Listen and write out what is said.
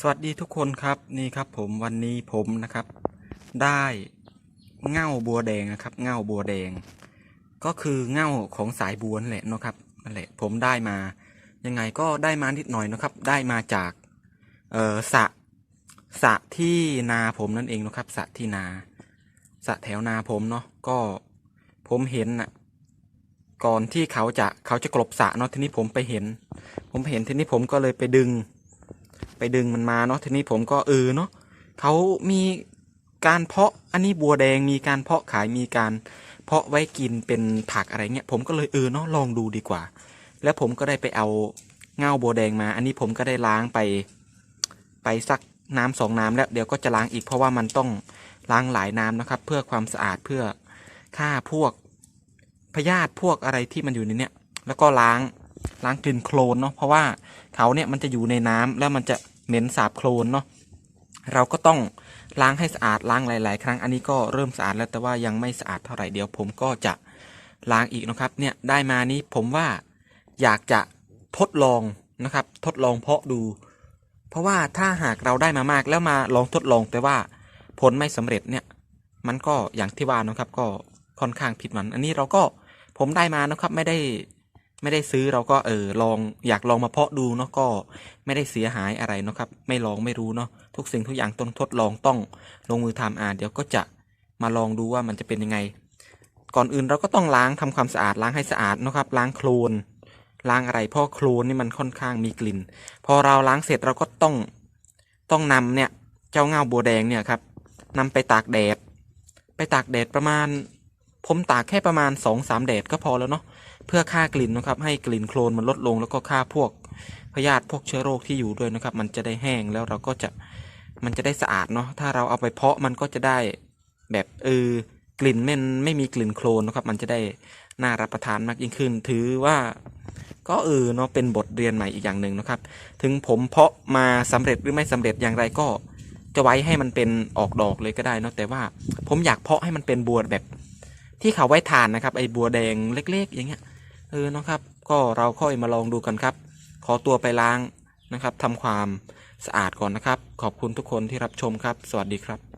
สวัสดีทุกคนครับนี่ครับ ผมวันนี้ผมนะครับ ได้เง่าบัวแดงนะครับ เง่าบัวแดง ก็คือเง่าของสายบัวนั่นแหละเนาะครับนั่นแหละผมได้มา ยังไงก็ได้มานิดหน่อยนะครับ ได้มาจากเอ่อสะสะที่นาผมนั่นเองนะครับสะที่นาสะแถวนาผมเนาะก็ผมเห็นน่ะก่อนที่เขาจะเขาจะกลบสะเนาะทีนี้ผมไปเห็น ผมเห็นทีนี้ผมก็เลยไปดึง ไปดึงมันมาเนาะทีนี้ผมก็เออเนาะเขามีการเพาะอันนี้บัวแดงมีการเพาะขายมีการเพาะไว้กินเป็นผักอะไรเงี้ยผมก็เลยเออเนาะลองดูดีกว่า แล้วผมก็ได้ไปเอาเง่าบัวแดงมา อันนี้ผมก็ได้ล้างไป ไปสักน้ำสองน้ำแล้วเดี๋ยวก็จะล้างอีกเพราะว่ามันต้องล้างหลายน้ำนะครับ เพื่อความสะอาดเพื่อฆ่าพวกพยาธิพวกอะไรที่มันอยู่ในเนี้ยแล้วก็ล้าง ล้างกลิ่นโคลนเนาะเพราะว่าเขาเนี่ยมันจะอยู่ในน้ำแล้วมันจะเหม็นสาบโคลนเนาะเราก็ต้องล้างให้สะอาดล้างหลาย ๆ ครั้งอันนี้ก็เริ่มสะอาดแล้วแต่ว่ายังไม่สะอาดเท่าไหร่เดี๋ยวผมก็จะล้างอีกนะครับเนี่ยได้มานี้ผมว่าอยากจะทดลองนะครับ ทดลองเพาะดู เพราะว่าถ้าหากเราได้มามากแล้วมาลองทดลองแต่ว่าผลไม่สำเร็จเนี่ย มันก็อย่างที่ว่านะครับก็ค่อนข้างผิดหวังอันนี้เราก็ผมได้มานะครับไม่ได้ ไม่ได้ซื้อเราก็เออลองอยากลองมาเพาะดูเนาะก็ไม่ได้เสียหายอะไรเนาะครับ ไม่ลองไม่รู้เนาะทุกสิ่งทุกอย่างต้องทดลองต้องลงมือทำอ่านเดี๋ยวก็จะมาลองดูว่ามันจะเป็นยังไง ก่อนอื่นเราก็ต้องล้างทำความสะอาดล้างให้สะอาดนะครับ ล้างโคลนล้างอะไรเพราะโคลนนี่มันค่อนข้างมีกลิ่น พอเราล้างเสร็จเราก็ต้องต้องนำเนี่ยเจ้าเงาบัวแดงเนี่ยครับนำไปตากแดด ไปตากแดดประมาณ ผมตากแค่ประมาณสองสามแดดก็พอแล้วเนาะ เพื่อฆ่ากลิ่นนะครับ ให้กลิ่นโคลนมันลดลงแล้วก็ฆ่าพวกพยาธิพวกเชื้อโรคที่อยู่ด้วยนะครับ มันจะได้แห้งแล้วเราก็จะมันจะได้สะอาดเนาะถ้าเราเอาไปเพาะมันก็จะได้แบบเออกลิ่นมันไม่มีกลิ่นโคลนนะครับ มันจะได้น่ารับประทานมากยิ่งขึ้น ถือว่าก็เออเนาะเป็นบทเรียนใหม่อีกอย่างหนึ่งนะครับ ถึงผมเพาะมาสำเร็จหรือไม่สำเร็จอย่างไรก็จะไว้ให้มันเป็นออกดอกเลยก็ได้เนาะแต่ว่าผมอยากเพาะให้มันเป็นบัวแบบ ที่เขาไว้ทานนะครับ ไอ้บัวแดงเล็ก ๆ อย่างเงี้ย เออนะครับ ก็เราค่อยมาลองดูกันครับ ขอตัวไปล้างนะครับทำความสะอาดก่อนนะครับ ขอบคุณทุกคนที่รับชมครับ สวัสดีครับ